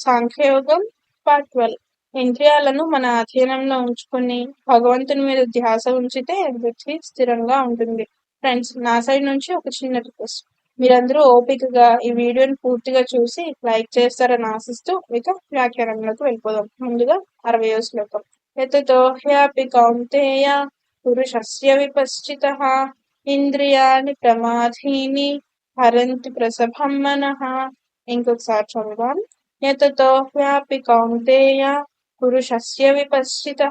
సాంఖ్యయోగం part twelve ఇంద్రియాలను మన అధీనంలో ఉంచుకుని భగవంతుని మీద ధ్యాస ఉంచితే బుద్ధి స్థిరంగా ఉంటుంది. ఫ్రెండ్స్ నా సైడ్ నుంచి ఒక చిన్న రిక్వెస్ట్ మీరందరూ ఓపికగా ఈ వీడియోని పూర్తిగా చూసి లైక్ చేస్తారని ఆశిస్తూ ఇక వ్యాఖ్యానంలోకి వెళ్ళిపోదాం. ముందుగా అరవై శ్లోకం. ఎతతో హ్యాపి కౌంతేయ పురుషస్య విపశ్చిత ఇంద్రియాని ప్రమాధీని హరంతి ప్రసభం మనః. ఇంకొకసారి చదువుదాం. యతతోహ్యాపి కౌంతేయ పురుషస్య విపశ్చిత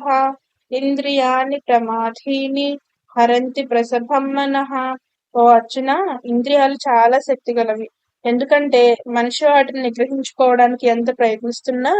ఇంద్రియాని ప్రమాధీని హరంతి ప్రసభం మనః ఓ అర్జున ఇంద్రియాలు చాలా శక్తిగలవి. ఎందుకంటే మనిషి వాటిని నిగ్రహించుకోవడానికి ఎంత ప్రయత్నిస్తున్నా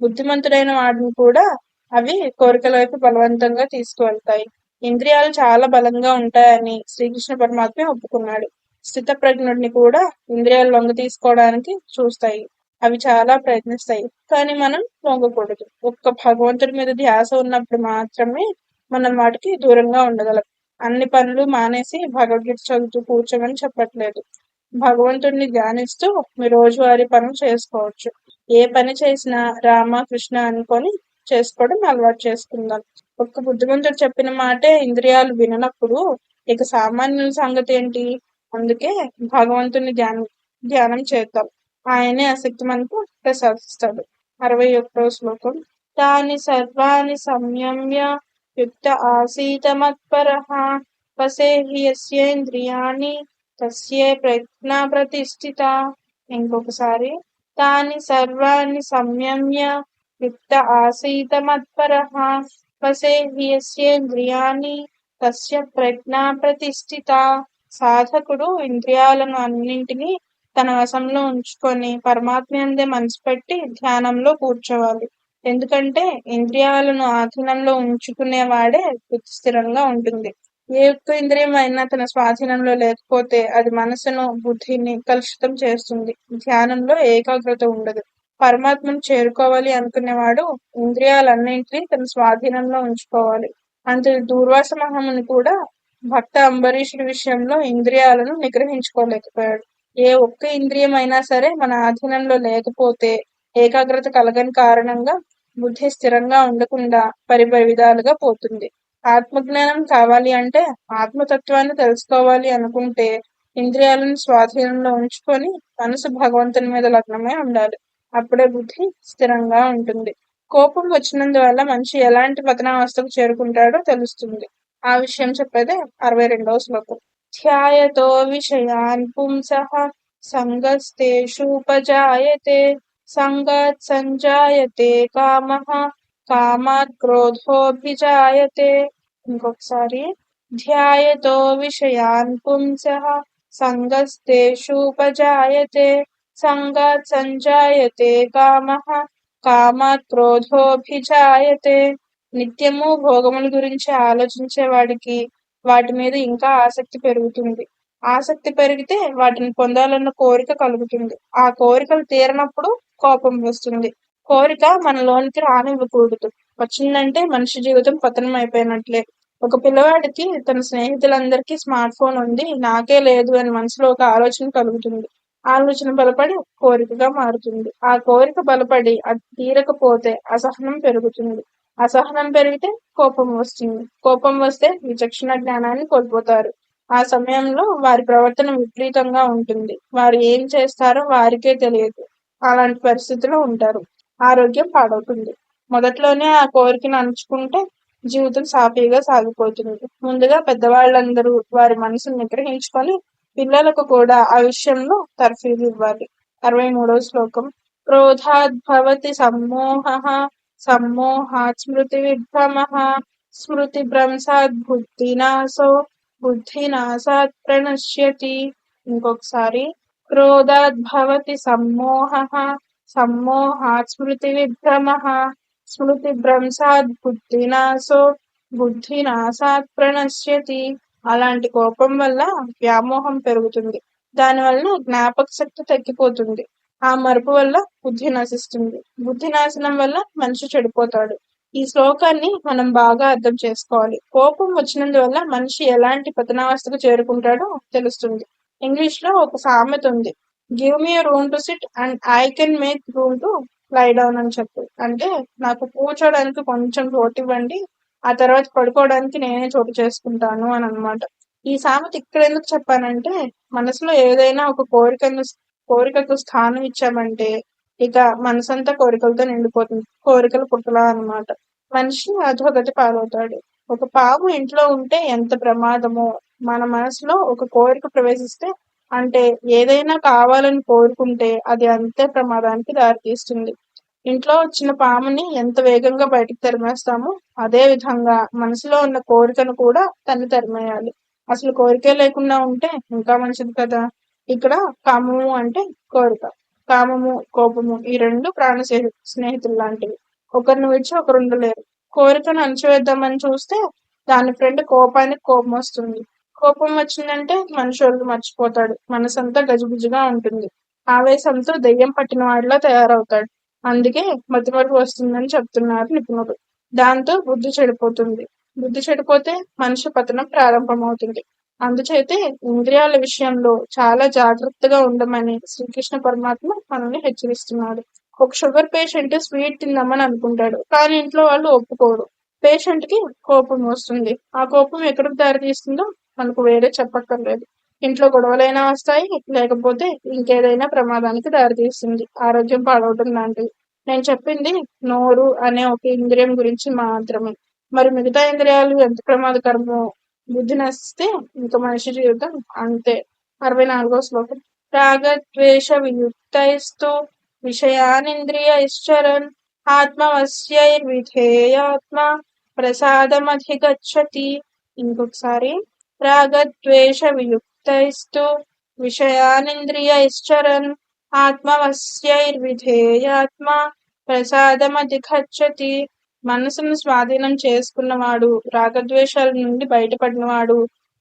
బుద్ధిమంతుడైన వాటిని కూడా అవి కోరికల వైపు బలవంతంగా తీసుకువెళ్తాయి. ఇంద్రియాలు చాలా బలంగా ఉంటాయని శ్రీకృష్ణ పరమాత్మ ఒప్పుకున్నాడు. స్థిత ప్రజ్ఞుడిని కూడా ఇంద్రియాలు లొంగ తీసుకోవడానికి చూస్తాయి. అవి చాలా ప్రయత్నిస్తాయి. కానీ మనం లొంగకూడదు. ఒక్క భగవంతుడి మీద ధ్యాస ఉన్నప్పుడు మాత్రమే మనం వాటికి దూరంగా ఉండగలం. అన్ని పనులు మానేసి భగవద్గీత చదువుతూ కూర్చోమని చెప్పట్లేదు. భగవంతుడిని ధ్యానిస్తూ మీ రోజువారీ పనులు చేసుకోవచ్చు. ఏ పని చేసినా రామ కృష్ణ అనుకొని చేసుకోవడం అలవాటు చేసుకుందాం. ఒక్క బుద్ధిమంతుడు చెప్పిన మాటే ఇంద్రియాలు విననప్పుడు ఇక సామాన్యుల సంగతి ఏంటి? అందుకే భగవంతుని ధ్యానం ధ్యానం చేద్దాం. ఆయనే ఆసక్తి మనకు ప్రసాదిస్తాడు. అరవై ఒకటో శ్లోకం. తాని సర్వాణి సంయమ్య యుక్త ఆసీత మత్పర వసేహి యస్యేంద్రియాణి తస్యే ప్రజ్ఞ ప్రతిష్ఠిత. ఇంకొకసారి. తాని సర్వాణి సంయమ్య యుక్త ఆసీత మత్పర వసేహి యస్యేంద్రియాణి తస్య ప్రజ్ఞ ప్రతిష్ఠిత. సాధకుడు ఇంద్రియాలను అన్నింటినీ తన వశంలో ఉంచుకొని పరమాత్మ అందే మనసు పెట్టి ధ్యానంలో కూర్చోవాలి. ఎందుకంటే ఇంద్రియాలను ఆధీనంలో ఉంచుకునే వాడే బుద్ధి స్థిరంగా ఉంటుంది. ఏ ఒక్క ఇంద్రియం అయినా తన స్వాధీనంలో లేకపోతే అది మనసును బుద్ధిని కలుషితం చేస్తుంది. ధ్యానంలో ఏకాగ్రత ఉండదు. పరమాత్మను చేరుకోవాలి అనుకునేవాడు ఇంద్రియాలన్నింటినీ తన స్వాధీనంలో ఉంచుకోవాలి. అంత దూర్వాస మహముని కూడా భక్త అంబరీషుడి విషయంలో ఇంద్రియాలను నిగ్రహించుకోలేకపోయాడు. ఏ ఒక్క ఇంద్రియం అయినా సరే మన ఆధీనంలో లేకపోతే ఏకాగ్రత కలగని కారణంగా బుద్ధి స్థిరంగా ఉండకుండా పరిపరి విధాలుగా పోతుంది. ఆత్మజ్ఞానం కావాలి అంటే ఆత్మతత్వాన్ని తెలుసుకోవాలి అనుకుంటే ఇంద్రియాలను స్వాధీనంలో ఉంచుకొని మనసు భగవంతుని మీద లగ్నమై ఉండాలి. అప్పుడే బుద్ధి స్థిరంగా ఉంటుంది. కోపం వచ్చినందువల్ల మనిషి ఎలాంటి పతనావస్థకు చేరుకుంటాడో తెలుస్తుంది. ఆ విషయం చెప్పేదే అరవై రెండవ శ్లోకం. ధ్యాయతో విషయాన్ పుంస సంగస్తేషూపజాయతే సంగాత్ సంజాయతే కామ కామాత్ క్రోధోభిజాయతే ఇంకొకసారి ధ్యాయతో విషయాన్ పుంస సంగస్తేషూపజాయతే సంగాత్ సంజాయతే కామ కామాత్ క్రోధోభిజాయతే నిత్యము భోగముల గురించి ఆలోచించే వాడికి వాటి మీద ఇంకా ఆసక్తి పెరుగుతుంది. ఆసక్తి పెరిగితే వాటిని పొందాలన్న కోరిక కలుగుతుంది. ఆ కోరికలు తీరనప్పుడు కోపం వస్తుంది. కోరిక మనలోనికి రానివ్వకూడదు. వచ్చిందంటే మనిషి జీవితం పతనం అయిపోయినట్లే. ఒక పిల్లవాడికి తన స్నేహితులందరికీ స్మార్ట్ ఫోన్ ఉంది. నాకే లేదు అని మనసులో ఒక ఆలోచన కలుగుతుంది. ఆలోచన బలపడి కోరికగా మారుతుంది. ఆ కోరిక బలపడి అది తీరకపోతే అసహనం పెరుగుతుంది. అసహనం పెరిగితే కోపం వస్తుంది. కోపం వస్తే విచక్షణ జ్ఞానాన్ని కోల్పోతారు. ఆ సమయంలో వారి ప్రవర్తన విపరీతంగా ఉంటుంది. వారు ఏం చేస్తారో వారికే తెలియదు. అలాంటి పరిస్థితిలో ఉంటారు. ఆరోగ్యం పాడవుతుంది. మొదట్లోనే ఆ కోరికను అణుచుకుంటే జీవితం సాఫీగా సాగిపోతుంది. ముందుగా పెద్దవాళ్ళందరూ వారి మనసును నిగ్రహించుకొని పిల్లలకు కూడా ఆ విషయంలో తర్ఫీదు ఇవ్వాలి. అరవై మూడవ శ్లోకం. క్రోధాద్భవతి సమ్మోహ సమ్మోహాత్ స్మృతి విభ్రమ స్మృతి భ్రంశాత్ బుద్ధినాశో బుద్ధినాశాత్ ప్రణశ్యతి ఇంకొకసారి క్రోధాద్భవతి సమ్మోహ సమ్మోహాత్ స్మృతి విభ్రమ స్మృతి భ్రంశాత్ బుద్ధినాశో బుద్ధినాశాత్ ప్రణశ్యతి అలాంటి కోపం వల్ల వ్యామోహం పెరుగుతుంది. దానివల్ల జ్ఞాపక శక్తి తగ్గిపోతుంది. ఆ మరుపు వల్ల బుద్ధి నశిస్తుంది బుద్ధి నాశనం వల్ల మనిషి చెడిపోతాడు. ఈ శ్లోకాన్ని మనం బాగా అర్థం చేసుకోవాలి. కోపం వచ్చినందువల్ల మనిషి ఎలాంటి పతనావస్థకు చేరుకుంటాడో తెలుస్తుంది. ఇంగ్లీష్లో ఒక సామెత ఉంది. Give me room to sit and I can make room to lie down అని చెప్పి. అంటే నాకు కూర్చోడానికి కొంచెం చోటు ఇవ్వండి ఆ తర్వాత పడుకోవడానికి నేనే చోటు చేసుకుంటాను అని అనమాట ఈ సామెత ఇక్కడ ఎందుకు చెప్పానంటే మనసులో ఏదైనా ఒక కోరికను కోరికకు స్థానం ఇచ్చామంటే ఇక మనసంతా కోరికలతో నిండిపోతుంది. కోరికలు పుట్టలా అనమాట మనిషి అధోగతి పాలవుతాడు. ఒక పాము ఇంట్లో ఉంటే ఎంత ప్రమాదమో మన మనసులో ఒక కోరిక ప్రవేశిస్తే అంటే ఏదైనా కావాలని కోరుకుంటే అది అంతే ప్రమాదానికి దారితీస్తుంది. ఇంట్లో వచ్చిన పాముని ఎంత వేగంగా బయటకు తరిమేస్తామో అదే విధంగా మనసులో ఉన్న కోరికను కూడా తన్ని తరిమేయాలి. అసలు కోరికే లేకుండా ఉంటే ఇంకా మంచిది కదా. ఇక్కడ కామము అంటే కోరిక. కామము కోపము ఈ రెండు ప్రాణ స్నేహితులు లాంటివి. ఒకరిని విడిచి ఒకరు ఉండలేరు కోరికను అణచివేద్దామని చూస్తే దాని ఫ్రెండ్ కోపానికి కోపం వస్తుంది. కోపం వచ్చిందంటే మనుషులు మర్చిపోతాడు. మనసంతా గజిబిజిగా ఉంటుంది. ఆవేశంతో దెయ్యం పట్టిన వాడిలా తయారవుతాడు. అందుకే మతిమరుపు వస్తుందని చెప్తున్నారు నిపుణుడు దాంతో బుద్ధి చెడిపోతుంది. బుద్ధి చెడిపోతే మనిషి పతనం ప్రారంభమవుతుంది. అందుచేతే ఇంద్రియాల విషయంలో చాలా జాగ్రత్తగా ఉండమని శ్రీకృష్ణ పరమాత్మ మనల్ని హెచ్చరిస్తున్నాడు. ఒక షుగర్ పేషెంట్ స్వీట్ తిందామని అనుకుంటాడు కానీ ఇంట్లో వాళ్ళు ఒప్పుకోరు. పేషెంట్కి కోపం వస్తుంది. ఆ కోపం ఎక్కడికి దారి తీస్తుందో మనకు వేరే చెప్పక్కర్లేదు. ఇంట్లో గొడవలైనా వస్తాయి లేకపోతే ఇంకేదైనా ప్రమాదానికి దారితీస్తుంది. ఆరోగ్యం పాడవటం లాంటివి నేను చెప్పింది నోరు అనే ఒక ఇంద్రియం గురించి మాత్రమే. మరి మిగతా ఇంద్రియాలు ఎంత ప్రమాదకరమో బుద్ధి నశిస్తే ఇంకా మనిషి జీవితం అంతే. అరవై నాలుగో శ్లోకం. రాగద్వేష వియుక్తైస్తు విషయానింద్రియ ఇశ్చరన్ ఆత్మవశ్యైర్విధేయాత్మ ప్రసాదమధిగచ్చతి. ఇంకొకసారి. రాగద్వేష వియుక్తైస్తు విషయానింద్రియైశ్చరన్ ఆత్మవశ్యైర్విధేయాత్మ ప్రసాదమధిగచ్చతి. మనసును స్వాధీనం చేసుకున్నవాడు రాగద్వేషాల నుండి బయటపడినవాడు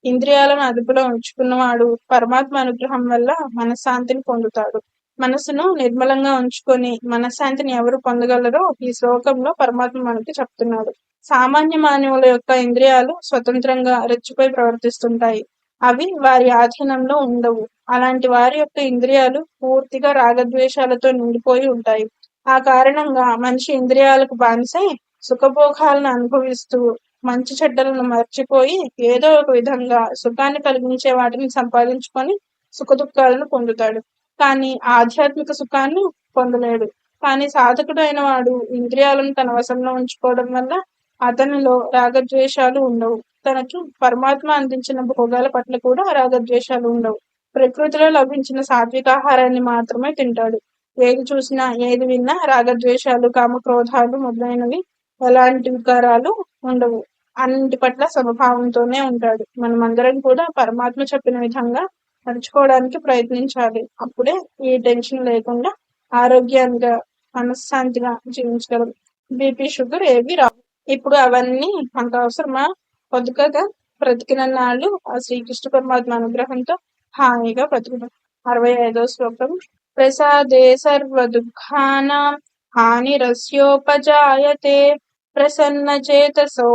ఇంద్రియాలను అదుపులో ఉంచుకున్నవాడు పరమాత్మ అనుగ్రహం వల్ల మనశ్శాంతిని పొందుతాడు. మనసును నిర్మలంగా ఉంచుకొని మనశ్శాంతిని ఎవరు పొందగలరో ఈ శ్లోకంలో పరమాత్మ మనకి చెప్తున్నాడు. సామాన్య మానవుల యొక్క ఇంద్రియాలు స్వతంత్రంగా రెచ్చిపోయి ప్రవర్తిస్తుంటాయి. అవి వారి ఆధీనంలో ఉండవు. అలాంటి వారి యొక్క ఇంద్రియాలు పూర్తిగా రాగద్వేషాలతో నిండిపోయి ఉంటాయి. ఆ కారణంగా మనిషి ఇంద్రియాలకు బానిసై సుఖభోగాలను అనుభవిస్తూ మంచి చెడ్డలను మర్చిపోయి ఏదో ఒక విధంగా సుఖాన్ని కలిగించే వాటిని సంపాదించుకొని సుఖదుఖాలను పొందుతాడు. కానీ ఆధ్యాత్మిక సుఖాన్ని పొందలేడు. కానీ సాధకుడు అయిన వాడు ఇంద్రియాలను తన వశంలో ఉంచుకోవడం వల్ల అతనిలో రాగద్వేషాలు ఉండవు. తనకు పరమాత్మ అందించిన భోగాల పట్ల కూడా రాగద్వేషాలు ఉండవు. ప్రకృతిలో లభించిన సాత్వికాహారాన్ని మాత్రమే తింటాడు. ఏది చూసినా ఏది విన్నా రాగద్వేషాలు కామక్రోధాలు మొదలైనవి ఎలాంటి వికారాలు ఉండవు. అన్నింటి పట్ల సమభావంతోనే ఉంటాడు. మనమందరం కూడా పరమాత్మ చెప్పిన విధంగా నడుచుకోవడానికి ప్రయత్నించాలి. అప్పుడే ఏ టెన్షన్ లేకుండా ఆరోగ్యంగా మనశ్శాంతిగా జీవించగలం. బీపీ షుగర్ ఏవి రావు. ఇప్పుడు అవన్నీ మనకు అవసరమా? పొద్దుకగా బ్రతికిన నాళ్ళు ఆ శ్రీకృష్ణ పరమాత్మ అనుగ్రహంతో హాయిగా బ్రతుకుతాం అరవై ఐదో శ్లోకం. ప్రసాదే సర్వ దుఃఖానాం హానిరస్యోపజాయతే. ప్రసన్న చేతసో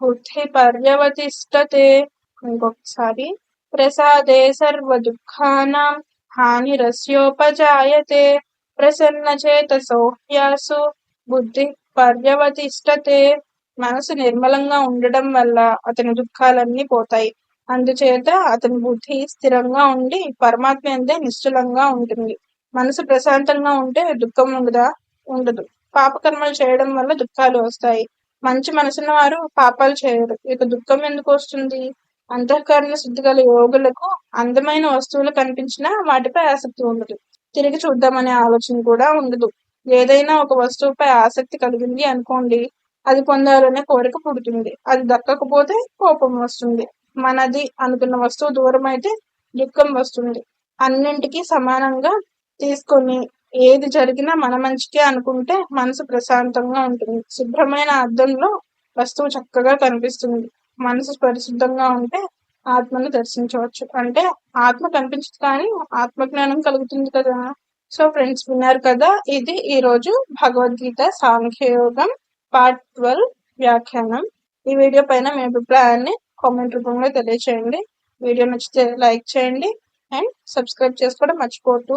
బుద్ధి పర్యవతిష్టతే ఇంకొకసారి ప్రసాదే సర్వ దుఃఖానాం హానిరస్యోపజాయతే ప్రసన్న చేతసో బుద్ధి పర్యవతిష్టతే మనసు నిర్మలంగా ఉండడం వల్ల అతని దుఃఖాలన్నీ పోతాయి. అందుచేత అతని బుద్ధి స్థిరంగా ఉండి పరమాత్మ అందే నిశ్చలంగా ఉంటుంది. మనసు ప్రశాంతంగా ఉంటే దుఃఖం ఉండదా? ఉండదు. పాపకర్మలు చేయడం వల్ల దుఃఖాలు వస్తాయి. మంచి మనసున్న వారు పాపాలు చేయరు. ఇక దుఃఖం ఎందుకు వస్తుంది? అంతఃకరణ శుద్ధి గల యోగులకు అందమైన వస్తువులు కనిపించినా వాటిపై ఆసక్తి ఉండదు. తిరిగి చూద్దామనే ఆలోచన కూడా ఉండదు. ఏదైనా ఒక వస్తువుపై ఆసక్తి కలిగింది అనుకోండి అది పొందాలనే కోరిక పుడుతుంది. అది దక్కకపోతే కోపం వస్తుంది. మనది అనుకున్న వస్తువు దూరం అయితే దుఃఖం వస్తుంది. అన్నింటికి సమానంగా తీసుకొని ఏది జరిగినా మన మంచికే అనుకుంటే మనసు ప్రశాంతంగా ఉంటుంది. శుభ్రమైన అద్దంలో వస్తువు చక్కగా కనిపిస్తుంది. మనసు పరిశుద్ధంగా ఉంటే ఆత్మను దర్శించవచ్చు. అంటే ఆత్మ కనిపించదు కానీ ఆత్మజ్ఞానం కలుగుతుంది కదా. సో ఫ్రెండ్స్ విన్నారు కదా? ఇది ఈ రోజు భగవద్గీత సాంఖ్యయోగం పార్ట్ ట్వెల్వ్ వ్యాఖ్యానం. ఈ వీడియో పైన మీ అభిప్రాయాన్ని కామెంట్ రూపంలో తెలియచేయండి. వీడియో నచ్చితే లైక్ చేయండి అండ్ సబ్స్క్రైబ్ చేసుకోవడం మర్చిపోతూ